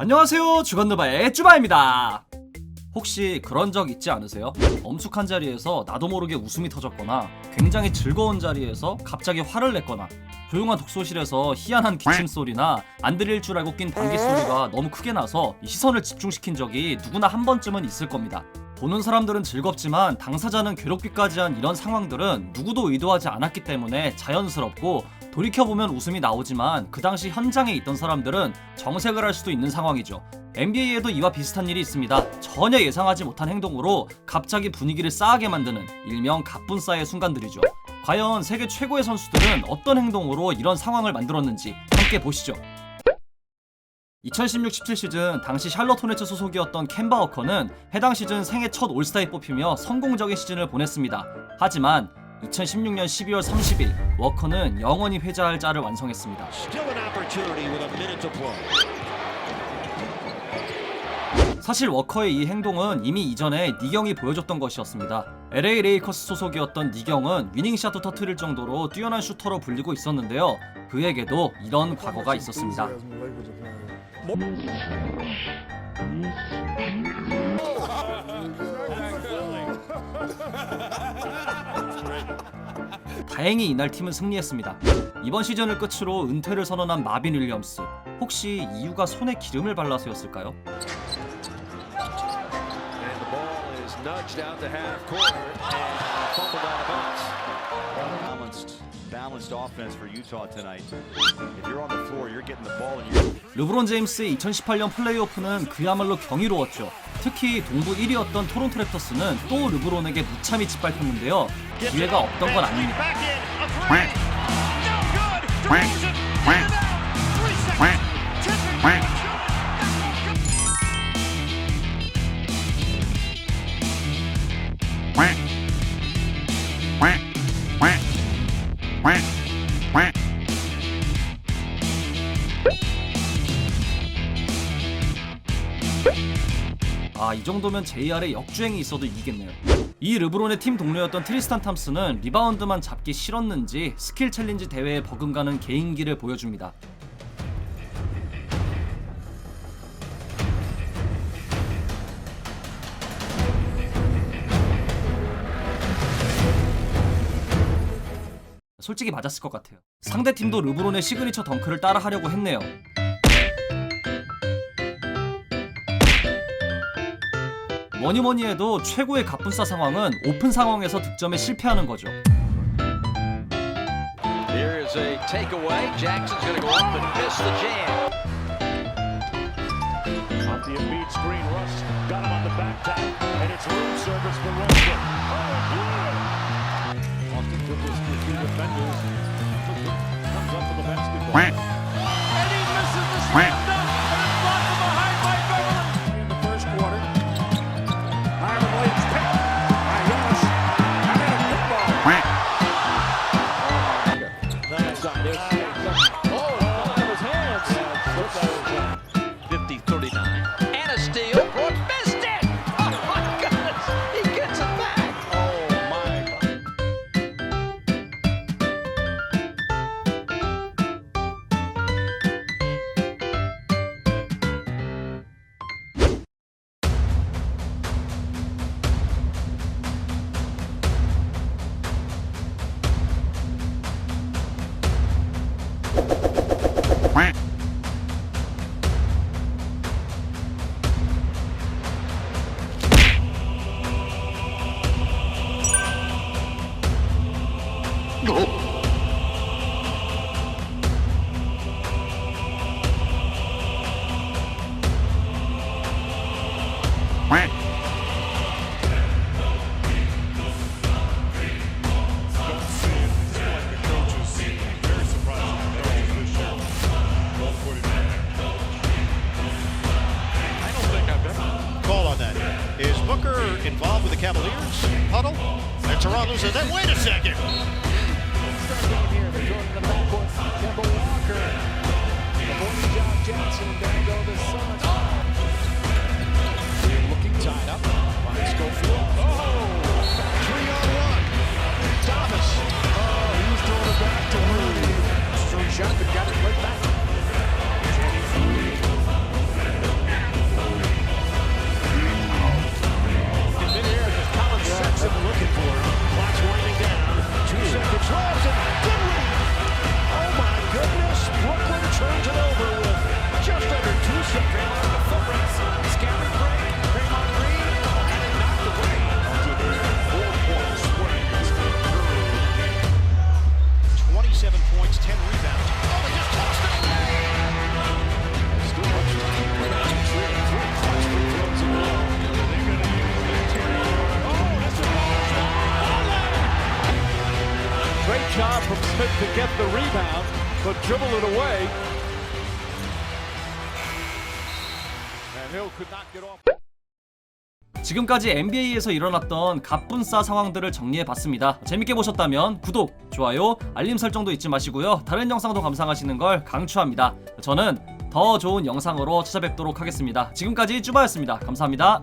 안녕하세요 주간누바의 쭈바입니다 혹시 그런 적 있지 않으세요? 엄숙한 자리에서 나도 모르게 웃음이 터졌거나 굉장히 즐거운 자리에서 갑자기 화를 냈거나 조용한 독서실에서 희한한 기침 소리나 안 들릴 줄 알고 낀 방귀 소리가 너무 크게 나서 이 시선을 집중시킨 적이 누구나 한 번쯤은 있을 겁니다. 보는 사람들은 즐겁지만 당사자는 괴롭기까지 한 이런 상황들은 누구도 의도하지 않았기 때문에 자연스럽고 돌이켜보면 웃음이 나오지만 그 당시 현장에 있던 사람들은 정색을 할 수도 있는 상황이죠. NBA에도 이와 비슷한 일이 있습니다. 전혀 예상하지 못한 행동으로 갑자기 분위기를 싸하게 만드는 일명 갑분싸의 순간들이죠. 과연 세계 최고의 선수들은 어떤 행동으로 이런 상황을 만들었는지 함께 보시죠. 2016-17 시즌 당시 샬럿 호네츠 소속이었던 캔바 워커는 해당 시즌 생애 첫 올스타에 뽑히며 성공적인 시즌을 보냈습니다. 하지만 2016년 12월 30일 워커는 영원히 회자할 자를 완성했습니다. 사실 워커의 이 행동은 이미 이전에 니경이 보여줬던 것이었습니다. LA 레이커스 소속이었던 니경은 위닝샷도 터트릴 정도로 뛰어난 슈터로 불리고 있었는데요. 그에게도 이런 과거가 있었습니다. 다행히 이날 팀은 승리했습니다. 이번 시즌을 끝으로 은퇴를 선언한 마빈 윌리엄스. 혹시 이유가 손에 기름을 발라서였을까요? Nudged out to half court and fumbled out of bounds. balanced, balanced offense for Utah tonight. If you're on the floor, you're getting the ball and you're 르브론 제임스의 2018년 플레이오프는 그야말로 경이로웠죠. 특히 동부 1위였던 토론토 랩터스는 또 르브론에게 무참히 짓밟혔는데요. 기회가 없던 건 아닙니다. 정도면 JR의 역주행이 있어도 이기겠네요. 이 르브론의 팀 동료였던 트리스탄 탐스는 리바운드만 잡기 싫었는지 스킬 챌린지 대회에 버금가는 개인기를 보여줍니다. 솔직히 맞았을 것 같아요. 상대 팀도 르브론의 시그니처 덩크를 따라 하려고 했네요. 뭐니 뭐니 해도 최고의 갑분싸 상황은 오픈 상황에서 득점에 실패하는 거죠. Here huddle. And Teron loses that. Wait a second. To get the rebound, but dribble it away. And Hill could not get off. 지금까지 NBA에서 일어났던 갑분싸 상황들을 정리해봤습니다. 재밌게 보셨다면 구독, 좋아요, 알림 설정도 잊지 마시고요. 다른 영상도 감상하시는 걸 강추합니다. 저는 더 좋은 영상으로 찾아뵙도록 하겠습니다. 지금까지 쭈바였습니다. 감사합니다.